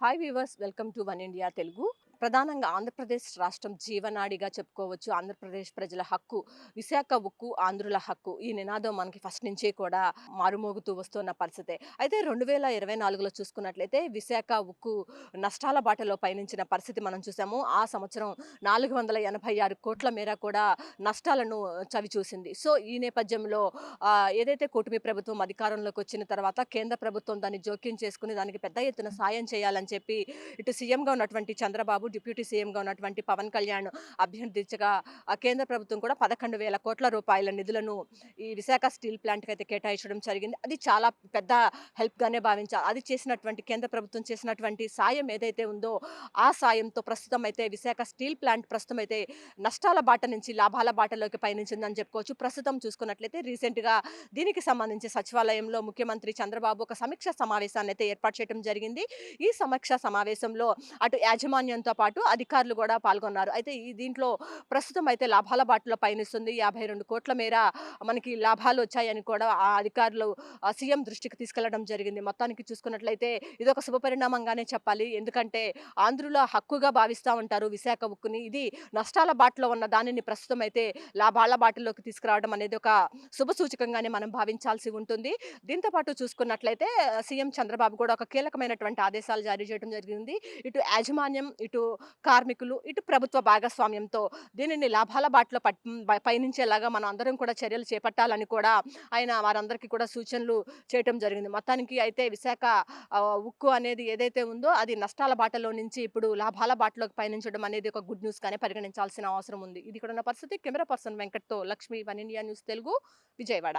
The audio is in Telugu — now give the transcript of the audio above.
Hi viewers welcome to one India Telugu ప్రధానంగా ఆంధ్రప్రదేశ్ రాష్ట్రం జీవనాడిగా చెప్పుకోవచ్చు. ఆంధ్రప్రదేశ్ ప్రజల హక్కు విశాఖ ఉక్కు ఆంధ్రుల హక్కు ఈ నినాదం మనకి ఫస్ట్ నుంచే కూడా మారుమోగుతూ వస్తున్న పరిస్థితే. అయితే రెండు వేల ఇరవై నాలుగులో చూసుకున్నట్లయితే విశాఖ ఉక్కు నష్టాల బాటలో పయనించిన పరిస్థితి మనం చూసాము. ఆ సంవత్సరం నాలుగు వందల ఎనభై ఆరు కోట్ల మేర కూడా నష్టాలను చవి చూసింది. సో ఈ నేపథ్యంలో ఏదైతే కూటమి ప్రభుత్వం అధికారంలోకి వచ్చిన తర్వాత కేంద్ర ప్రభుత్వం దాన్ని జోక్యం చేసుకుని దానికి పెద్ద ఎత్తున సాయం చేయాలని చెప్పి ఇటు సీఎంగా ఉన్నటువంటి చంద్రబాబు డిప్యూటీ సీఎంగా ఉన్నటువంటి పవన్ కళ్యాణ్ అభ్యర్థించగా కేంద్ర ప్రభుత్వం కూడా పదకొండు వేల కోట్ల రూపాయల నిధులను ఈ విశాఖ స్టీల్ ప్లాంట్కి అయితే కేటాయించడం జరిగింది. అది చాలా పెద్ద హెల్ప్గానే భావించాలి. అది చేసినటువంటి కేంద్ర ప్రభుత్వం చేసినటువంటి సాయం ఏదైతే ఉందో ఆ సాయంతో ప్రస్తుతం అయితే విశాఖ స్టీల్ ప్లాంట్ ప్రస్తుతం అయితే నష్టాల బాట నుంచి లాభాల బాటలోకి పయనించిందని చెప్పుకోవచ్చు. ప్రస్తుతం చూసుకున్నట్లయితే రీసెంట్గా దీనికి సంబంధించి సచివాలయంలో ముఖ్యమంత్రి చంద్రబాబు ఒక సమీక్ష సమావేశాన్ని అయితే ఏర్పాటు చేయడం జరిగింది. ఈ సమీక్ష సమావేశంలో అటు యాజమాన్యంతో పాటు అధికారులు కూడా పాల్గొన్నారు. అయితే ఈ దీంట్లో ప్రస్తుతం అయితే లాభాల బాటలో పయనిస్తుంది. యాభై రెండు కోట్ల మేర మనకి లాభాలు వచ్చాయని కూడా ఆ అధికారులు సీఎం దృష్టికి తీసుకెళ్ళడం జరిగింది. మొత్తానికి చూసుకున్నట్లయితే ఇది ఒక శుభపరిణామంగానే చెప్పాలి. ఎందుకంటే ఆంధ్రుల హక్కుగా భావిస్తూ ఉంటారు విశాఖ ఉక్కుని. ఇది నష్టాల బాటలో ఉన్న దానిని ప్రస్తుతం అయితే లాభాల బాటలోకి తీసుకురావడం అనేది ఒక శుభ సూచకంగానే మనం భావించాల్సి ఉంటుంది. దీంతో పాటు చూసుకున్నట్లయితే సీఎం చంద్రబాబు కూడా ఒక కీలకమైనటువంటి ఆదేశాలు జారీ చేయడం జరిగింది. ఇటు యాజమాన్యం ఇటు కార్మికులు ఇటు ప్రభుత్వ భాగస్వామ్యంతో దీనిని లాభాల బాటలో పట్ పయనించేలాగా మనం అందరం కూడా చర్యలు చేపట్టాలని కూడా ఆయన వారందరికీ కూడా సూచనలు చేయటం జరిగింది. మొత్తానికి అయితే విశాఖ ఉక్కు అనేది ఏదైతే ఉందో అది నష్టాల బాటలో నుంచి ఇప్పుడు లాభాల బాటలోకి పయనించడం అనేది ఒక గుడ్ న్యూస్ గానే పరిగణించాల్సిన అవసరం ఉంది. ఇది కూడా ఉన్న పరిస్థితి. Camera person వెంకట్తో Lakshmi one India news Telugu Vijayawada.